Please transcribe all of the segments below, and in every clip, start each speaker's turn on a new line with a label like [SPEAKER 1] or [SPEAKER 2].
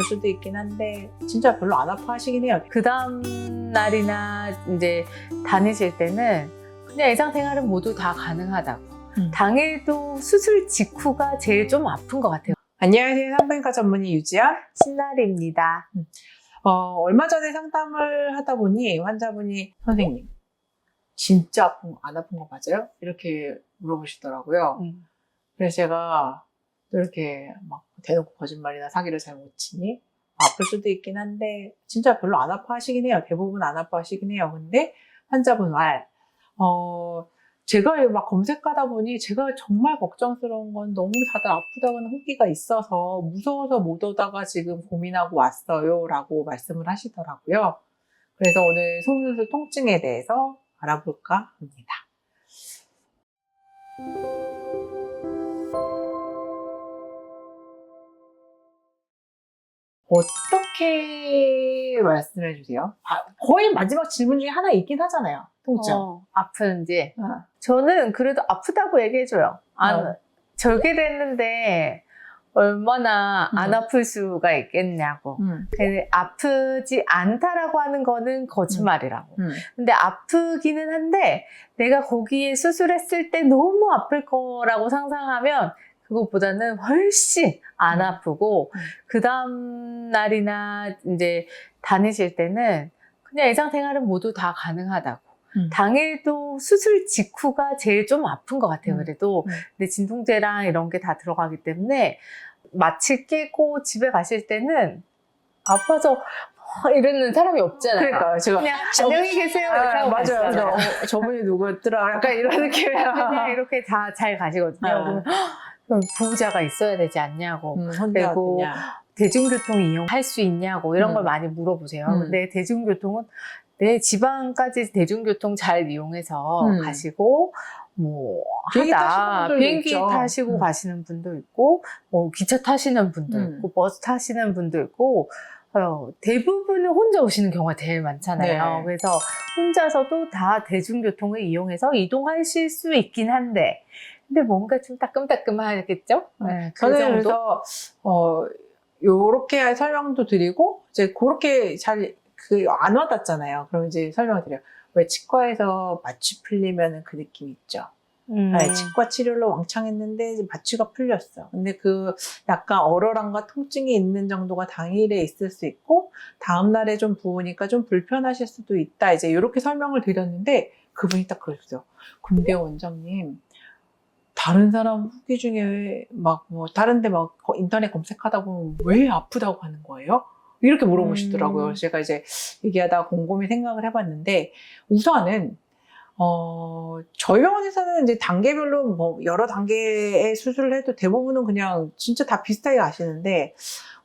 [SPEAKER 1] 아플 수도 있긴 한데 진짜 별로 안 아파하시긴 해요.
[SPEAKER 2] 그 다음 날이나 이제 다니실 때는 그냥 일상생활은 모두 다 가능하다고.
[SPEAKER 1] 음.
[SPEAKER 2] 당일도 수술 직후가 제일 좀 아픈 것 같아요.
[SPEAKER 1] 안녕하세요. 산부인과 전문의 유지연.
[SPEAKER 2] 신날입니다.
[SPEAKER 1] 어, 얼마 전에 상담을 하다 보니 환자분이 선생님 진짜 아픈 거, 안 아픈 거 맞아요? 이렇게 물어보시더라고요.
[SPEAKER 2] 음.
[SPEAKER 1] 그래서 제가 또 이렇게 막 대놓고 거짓말이나 사기를 잘 못 치니 아플 수도 있긴 한데 진짜 별로 안 아파하시긴 해요. 대부분 안 아파하시긴 해요. 근데 환자분 말 어, 제가 막 검색하다 보니 제가 정말 걱정스러운 건 너무 다들 아프다고는 후기가 있어서 무서워서 못 오다가 지금 고민하고 왔어요 라고 말씀을 하시더라고요. 그래서 오늘 속눈썹 통증에 대해서 알아볼까 합니다. 어떻게 말씀해 주세요? 아, 거의 마지막 질문 중에 하나 있긴 하잖아요. 통증.
[SPEAKER 2] 어, 아픈지.
[SPEAKER 1] 어.
[SPEAKER 2] 저는 그래도 아프다고 얘기해줘요. 안,
[SPEAKER 1] 어.
[SPEAKER 2] 절개 됐는데 얼마나 안
[SPEAKER 1] 음.
[SPEAKER 2] 아플 수가 있겠냐고.
[SPEAKER 1] 음,
[SPEAKER 2] 근데 아프지 않다라고 하는 거는 거짓말이라고.
[SPEAKER 1] 음.
[SPEAKER 2] 근데 아프기는 한데 내가 거기에 수술했을 때 너무 아플 거라고 상상하면 그것보다는 훨씬 안
[SPEAKER 1] 음.
[SPEAKER 2] 아프고
[SPEAKER 1] 음.
[SPEAKER 2] 그 다음 날이나 이제 다니실 때는 그냥 일상생활은 모두 다 가능하다고.
[SPEAKER 1] 음.
[SPEAKER 2] 당일도 수술 직후가 제일 좀 아픈 것 같아요.
[SPEAKER 1] 음.
[SPEAKER 2] 그래도
[SPEAKER 1] 음.
[SPEAKER 2] 근데 진통제랑 이런 게 다 들어가기 때문에 마취 깨고 집에 가실 때는 아파서 어, 이러는 사람이 없잖아요.
[SPEAKER 1] 그러니까 제가
[SPEAKER 2] 그냥
[SPEAKER 1] 저-
[SPEAKER 2] 안녕히 계세요.
[SPEAKER 1] 아, 맞아요. 어, 저분이 누구였더라? 약간 이런 느낌이야.
[SPEAKER 2] 그냥 이렇게 다 잘 가시거든요.
[SPEAKER 1] 아.
[SPEAKER 2] 보호자가 있어야 되지 않냐고.
[SPEAKER 1] 음,
[SPEAKER 2] 그리고. 대중교통 이용할 수 있냐고 이런
[SPEAKER 1] 음.
[SPEAKER 2] 걸 많이 물어보세요.
[SPEAKER 1] 음.
[SPEAKER 2] 근데 대중교통은 내 지방까지 대중교통 잘 이용해서
[SPEAKER 1] 음.
[SPEAKER 2] 가시고 뭐
[SPEAKER 1] 비행기
[SPEAKER 2] 하다
[SPEAKER 1] 타시는
[SPEAKER 2] 비행기
[SPEAKER 1] 있죠.
[SPEAKER 2] 타시고
[SPEAKER 1] 음.
[SPEAKER 2] 가시는 분도 있고 뭐 기차 타시는 분도
[SPEAKER 1] 음.
[SPEAKER 2] 있고 버스 타시는 분도 있고 어, 대부분은 혼자 오시는 경우가 제일 많잖아요.
[SPEAKER 1] 네.
[SPEAKER 2] 그래서 혼자서도 다 대중교통을 이용해서 이동하실 수 있긴 한데 근데 뭔가 좀 따끔따끔하겠죠? 네, 그
[SPEAKER 1] 저는
[SPEAKER 2] 정도?
[SPEAKER 1] 그래서 어 요렇게 설명도 드리고 이제 그렇게 잘 그 안 와닿잖아요. 그럼 이제 설명을 드려요. 왜 치과에서 마취 풀리면 그 느낌 있죠.
[SPEAKER 2] 음.
[SPEAKER 1] 네, 치과 치료를 왕창 했는데 이제 마취가 풀렸어. 근데 그 약간 얼얼함과 통증이 있는 정도가 당일에 있을 수 있고 다음 날에 좀 부으니까 좀 불편하실 수도 있다. 이제 이렇게 설명을 드렸는데 그분이 딱 그랬어요. 근데 원장님 다른 사람 후기 중에 막 뭐 다른데 막 거- 인터넷 검색하다 보면 왜 아프다고 하는 거예요? 이렇게 물어보시더라고요.
[SPEAKER 2] 음.
[SPEAKER 1] 제가 이제 얘기하다가 곰곰이 생각을 해봤는데 우선은 어, 저희 병원에서는 이제 단계별로 뭐 여러 단계의 수술을 해도 대부분은 그냥 진짜 다 비슷하게 가시는데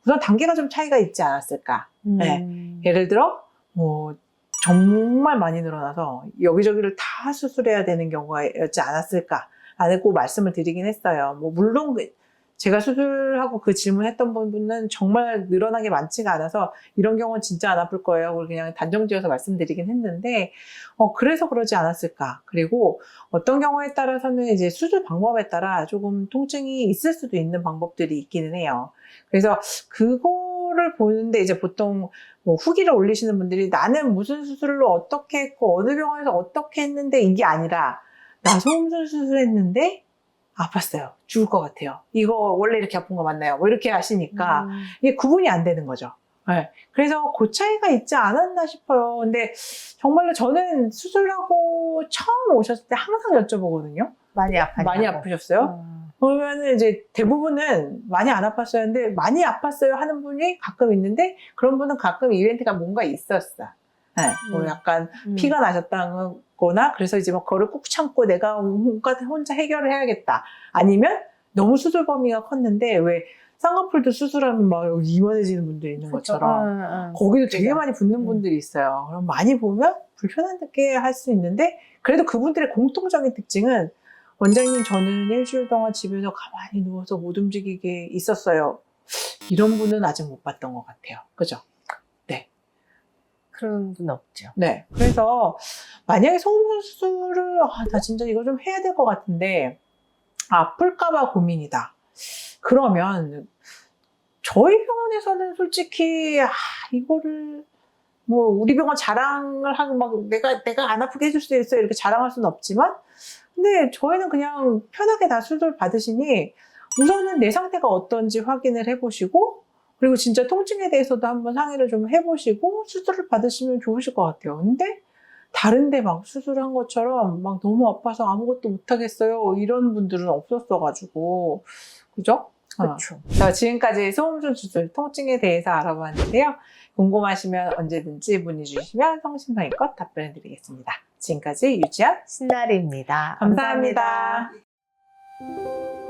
[SPEAKER 1] 우선 단계가 좀 차이가 있지 않았을까. 네.
[SPEAKER 2] 음.
[SPEAKER 1] 예를 들어, 뭐, 정말 많이 늘어나서 여기저기를 다 수술해야 되는 경우였지 않았을까. 라고 말씀을 드리긴 했어요. 뭐, 물론 그- 제가 수술하고 그 질문했던 분은 정말 늘어나게 많지가 않아서 이런 경우는 진짜 안 아플 거예요. 그걸 그냥 단정지어서 말씀드리긴 했는데, 어, 그래서 그러지 않았을까. 그리고 어떤 경우에 따라서는 이제 수술 방법에 따라 조금 통증이 있을 수도 있는 방법들이 있기는 해요. 그래서 그거를 보는데 이제 보통 뭐 후기를 올리시는 분들이 나는 무슨 수술로 어떻게 했고 어느 병원에서 어떻게 했는데 이게 아니라 나 소음술 수술했는데 아팠어요. 죽을 것 같아요. 이거 원래 이렇게 아픈 거 맞나요? 뭐 이렇게 하시니까
[SPEAKER 2] 음.
[SPEAKER 1] 이게 구분이 안 되는 거죠. 네. 그래서 그 차이가 있지 않았나 싶어요. 근데 정말로 저는 수술하고 처음 오셨을 때 항상 여쭤보거든요.
[SPEAKER 2] 많이 아파요.
[SPEAKER 1] 많이 아프셨어요?
[SPEAKER 2] 음.
[SPEAKER 1] 그러면은 이제 대부분은 많이 안 아팠어요. 근데 많이 아팠어요 하는 분이 가끔 있는데 그런 분은 가끔 이벤트가 뭔가 있었어. 네, 뭐
[SPEAKER 2] 음.
[SPEAKER 1] 약간
[SPEAKER 2] 음.
[SPEAKER 1] 피가 나셨다거나 그래서 이제 막 그거를 꾹 참고 내가 뭔가 혼자 해결을 해야겠다. 아니면 너무 수술 범위가 컸는데 왜 쌍꺼풀도 수술하면 막 여기 이만해지는 분들이 있는 것처럼
[SPEAKER 2] 음, 음.
[SPEAKER 1] 거기도 되게. 많이 붓는
[SPEAKER 2] 음.
[SPEAKER 1] 분들이 있어요. 그럼 많이 보면 불편하게 할 수 있는데 그래도 그분들의 공통적인 특징은 원장님 저는 일주일 동안 집에서 가만히 누워서 못 움직이게 있었어요. 이런 분은 아직 못 봤던 것 같아요. 그죠?
[SPEAKER 2] 그런 분 없죠.
[SPEAKER 1] 네. 그래서 만약에 소음 수술을 아, 나 진짜 이거 좀 해야 될 것 같은데 아플까봐 고민이다. 그러면 저희 병원에서는 솔직히 아, 이거를 뭐 우리 병원 자랑을 하고 막 내가 내가 안 아프게 해줄 수 있어 이렇게 자랑할 수는 없지만 근데 저희는 그냥 편하게 다 수술 받으시니 우선은 내 상태가 어떤지 확인을 해보시고 그리고 진짜 통증에 대해서도 한번 상의를 좀 해보시고 수술을 받으시면 좋으실 것 같아요. 근데 다른데 막 수술한 것처럼 막 너무 아파서 아무것도 못하겠어요 이런 분들은 없었어가지고 그죠? 어.
[SPEAKER 2] 그렇죠.
[SPEAKER 1] 자, 지금까지 소음순 수술 통증에 대해서 알아봤는데요. 궁금하시면 언제든지 문의 주시면 성심성의껏 답변해 드리겠습니다. 지금까지 유지연
[SPEAKER 2] 신나리입니다.
[SPEAKER 1] 감사합니다.
[SPEAKER 2] 감사합니다.